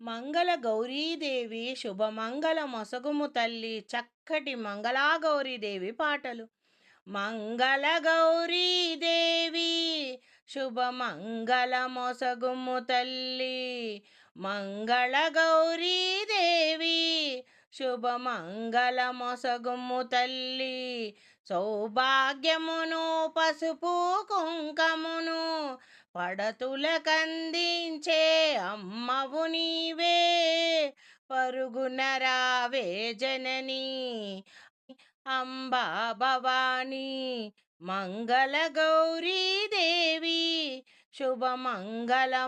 మంగళ గౌరీదేవి శుభమంగళ మొసగుము తల్లి చక్కటి మంగళా గౌరీదేవి పాటలు. మంగళ గౌరీదేవి శుభమంగళ మొసగుము తల్లి. మంగళ గౌరీదేవి శుభమంగళ మొసగుము తల్లి. సౌభాగ్యమును పసుపు కుంకమును పడతులకందించే అమ్మవు నీవే పరుగున రావే జనని. అంబా భవానీ మంగళ గౌరీ దేవి శుభమంగళ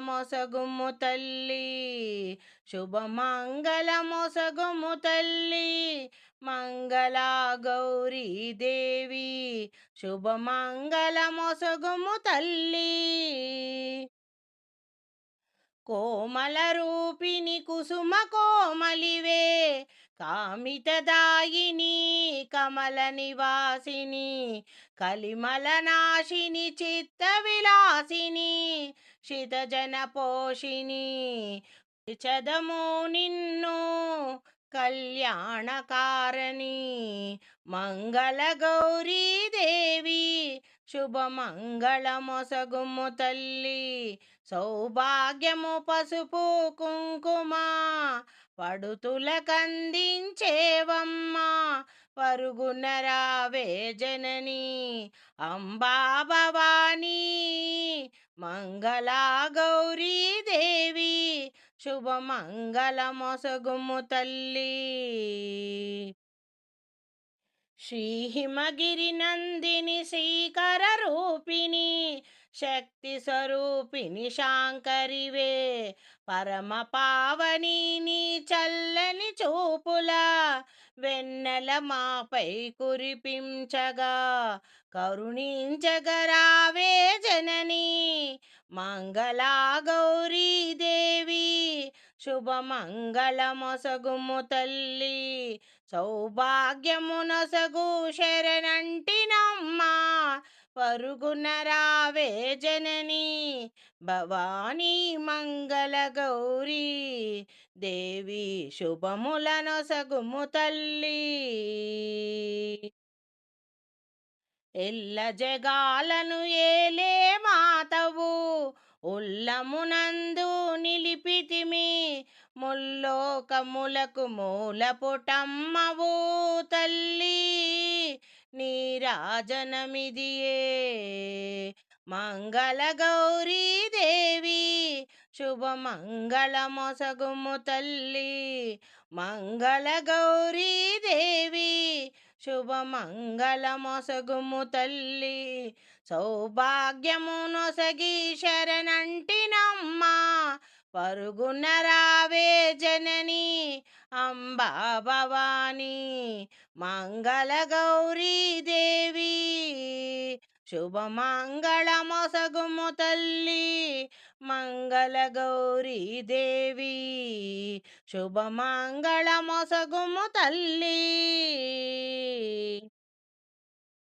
తల్లి శుభమంగళమొసగుము తల్లి. మంగళా గౌరీ దేవి శుభమంగళ మొసగుము తల్లి. కోమల రూపిణి కుసుమ కోమలివే కామితదాయిని కమల నివాసిని కలిమల నాశిని చిత్త విలాసిని శితజన పోషిని చదము నిన్ను కళ్యాణకారణి మంగళగౌరీ దేవి శుభమంగళ తల్లి సౌభాగ్యము పసుపు కుంకుమ పడుతుల కందించేవమ్మ పరుగున రావే జనని అంబా భవానీ మంగళా గౌరీ శుభమంగళమొసగుము శుభమంగళ మొసగుము తల్లి. శ్రీహిమగిరి నందిని శ్రీకర రూపిణి శక్తి స్వరూపిణి శాంకరివే. పరమ పావని నీ చల్లని చూపుల వెన్నెల మాపై కురిపించగా. కరుణించగరావే మంగళా గౌరీ దేవి శుభమంగళమొసగుము తల్లి సౌభాగ్యమునొసగు శరణంటినమ్మా పరుగున రావే జనని భవానీ మంగళ గౌరీ దేవి శుభములనొసగుము తల్లి. ఎల్ల జగాలను ఏలే మాతవు ఉల్లమునందు నిలిపితిమి ముల్లోకములకు మూల పుటమ్మవు తల్లి నీరాజనమిదియే. మంగళ గౌరీ దేవి శుభమంగళ మొసగుము తల్లి మంగళ గౌరీ దేవి శుభమంగళమొసగుము తల్లి సౌభాగ్యమునొసగి శరణంటినమ్మా. పరుగున రావే జనని అంబా భవానీ మంగళ గౌరీ దేవి. శుభమంగళమొసగుము తల్లి మంగళ గౌరీ దేవి. శుభమంగళమొసగుము తల్లి.